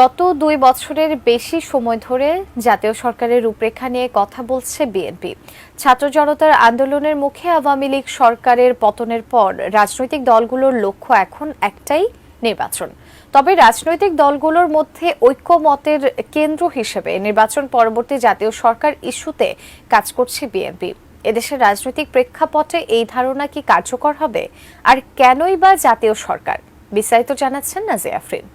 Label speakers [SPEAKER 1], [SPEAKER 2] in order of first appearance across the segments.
[SPEAKER 1] গত দুই বছরের বেশি সময় ধরে জাতীয় সরকারের রূপরেখা নিয়ে কথা বলছে বিএনপি। ছাত্র জনতার আন্দোলনের মুখে আওয়ামী লীগ সরকারের পতনের পর রাজনৈতিক দলগুলোর লক্ষ্য এখন একটাই, নির্বাচন। তবে রাজনৈতিক দলগুলোর মধ্যে ঐক্যমতের কেন্দ্র হিসেবে নির্বাচন পরবর্তী জাতীয় সরকার ইস্যুতে কাজ করছে বিএনপি। এদেশের রাজনৈতিক প্রেক্ষাপটে এই ধারণা কি কার্যকর হবে? আর কেনই বা জাতীয় সরকার? বিস্তারিত জানাচ্ছেন নাজিয়া আফরিন।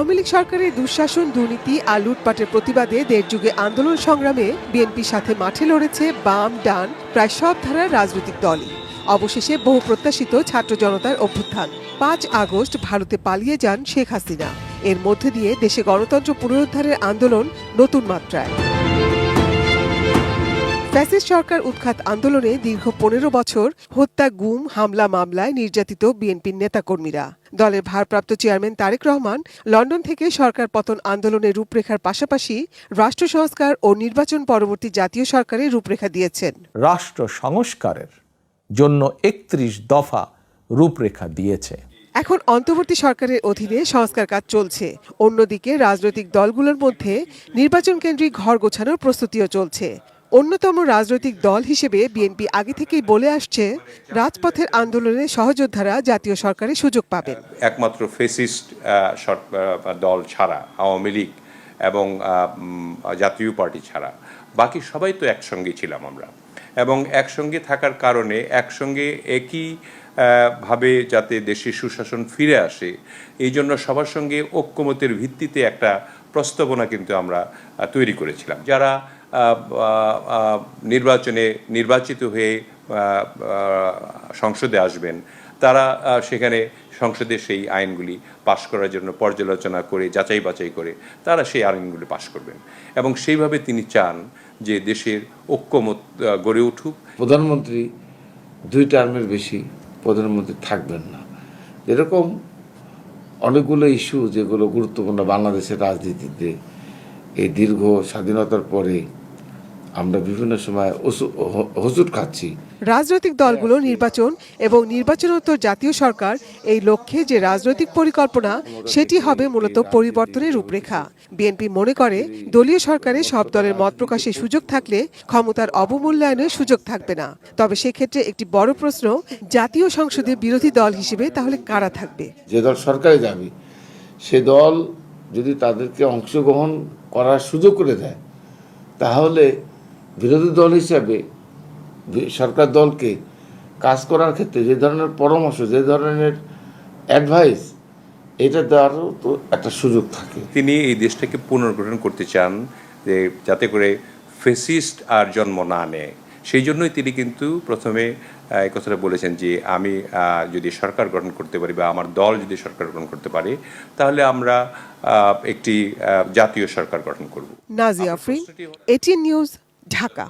[SPEAKER 2] আওয়ামী লীগ সরকারের দুঃশাসন, দুর্নীতি আর লুটপাটের প্রতিবাদে দেড় যুগে আন্দোলন সংগ্রামে বিএনপির সাথে মাঠে লড়েছে বাম, ডান, প্রায় সব ধারার রাজনৈতিক দলই। অবশেষে বহু প্রত্যাশিত ছাত্র জনতার অভ্যুত্থান। পাঁচ আগস্ট ভারতে পালিয়ে যান শেখ হাসিনা। এর মধ্যে দিয়ে দেশে গণতন্ত্র পুনরুদ্ধারের আন্দোলন নতুন মাত্রায়। ফ্যাসিস্ট সরকার উৎখাত আন্দোলনে দীর্ঘ পনেরো বছর হত্যা গুম হামলা মামলায় নির্যাতিত বিএনপির নেতাকর্মীরা। দলের ভারপ্রাপ্ত চেয়ারম্যান তারেক রহমান লন্ডন থেকে সরকার পতন আন্দোলনের রূপরেখার পাশাপাশি রাষ্ট্র সংস্কার ও নির্বাচন পরবর্তী জাতীয় সরকারের রূপরেখা দিয়েছেন।
[SPEAKER 3] রাষ্ট্র সংস্কারের জন্য একত্রিশ দফা রূপরেখা দিয়েছে।
[SPEAKER 2] এখন অন্তর্বর্তী সরকারের অধীনে সংস্কার কাজ চলছে। অন্যদিকে রাজনৈতিক দলগুলোর মধ্যে নির্বাচন কেন্দ্রিক ঘর গোছানোর প্রস্তুতিও চলছে। অন্যতম রাজনৈতিক দল হিসেবে বিএনপি আগে থেকেই বলে আসছে, রাজপথের আন্দোলনে সহযোদ্ধারা জাতীয় সরকারের সুযোগ পাবেন।
[SPEAKER 4] একমাত্র ফেসিস্ট দল ছাড়া, আওয়ামী লীগ এবং জাতীয় পার্টি ছাড়া। বাকি সবাই তো একসঙ্গে ছিলাম আমরা। এবং একসঙ্গে থাকার কারণে, একসঙ্গে একই ভাবে যাতে দেশে সুশাসন ফিরে আসে, এই জন্য সবার সঙ্গে ঐক্যমতের ভিত্তিতে একটা প্রস্তাবনা কিন্তু আমরা তৈরি করেছিলাম। যারা নির্বাচনে নির্বাচিত হয়ে সংসদে আসবেন। তারা সেখানে সংসদে সেই আইনগুলি পাশ করার জন্য পর্যালোচনা করে, যাচাই বাছাই করে, তারা সেই আইনগুলি পাশ করবেন। এবং সেইভাবে তিনি চান যে দেশের ঐক্যমত গড়ে উঠুক।
[SPEAKER 5] প্রধানমন্ত্রী দুই টার্মের বেশি প্রধানমন্ত্রী থাকবেন না। এরকম অনেকগুলো ইস্যু যেগুলো গুরুত্বপূর্ণ বাংলাদেশের রাজনীতিতে এই দীর্ঘ স্বাধীনতার পরে আমরা বিভিন্ন সময় ওষু- হ- হোঁচট খাচ্ছি।
[SPEAKER 2] রাজনৈতিক দলগুলো নির্বাচন এবং নির্বাচনোত্তর জাতীয় সরকার এই লক্ষ্যে যে রাজনৈতিক পরিকল্পনা সেটি হবে মূলত পরিবর্তনের রূপরেখা। বিএনপি মনে করে দলীয় সরকারে সব দলের মত প্রকাশের সুযোগ থাকলে ক্ষমতার অবমূল্যায়নের সুযোগ থাকবে না। তবে সেক্ষেত্রে একটি বড় প্রশ্ন জাতীয় সংসদে বিরোধী দল হিসেবে তাহলে কারা থাকবে?
[SPEAKER 5] যে দল সরকারে যাবে সে দল যদি তাদেরকে অংশগ্রহণ করার সুযোগ করে দেয় তাহলে বিরোধী দল হিসাবে সরকার দলকে কাজ করার ক্ষেত্রে যে ধরনের পরামর্শ যে ধরনের অ্যাডভাইস এটা দেওয়ারও তো একটা সুযোগ থাকে।
[SPEAKER 4] তিনি এই দেশটাকে পুনর্গঠন করতে চান যে যাতে করে ফেসিস্ট আর জন্ম না নেয়। সেই জন্যই তিনি কিন্তু প্রথমে এই কথাটা বলেছেন যে আমি যদি সরকার গঠন করতে পারি বা আমার দল যদি সরকার গঠন করতে পারে তাহলে আমরা একটি জাতীয় সরকার গঠন করব।
[SPEAKER 2] Nazia Afrin ATN news Dhaka.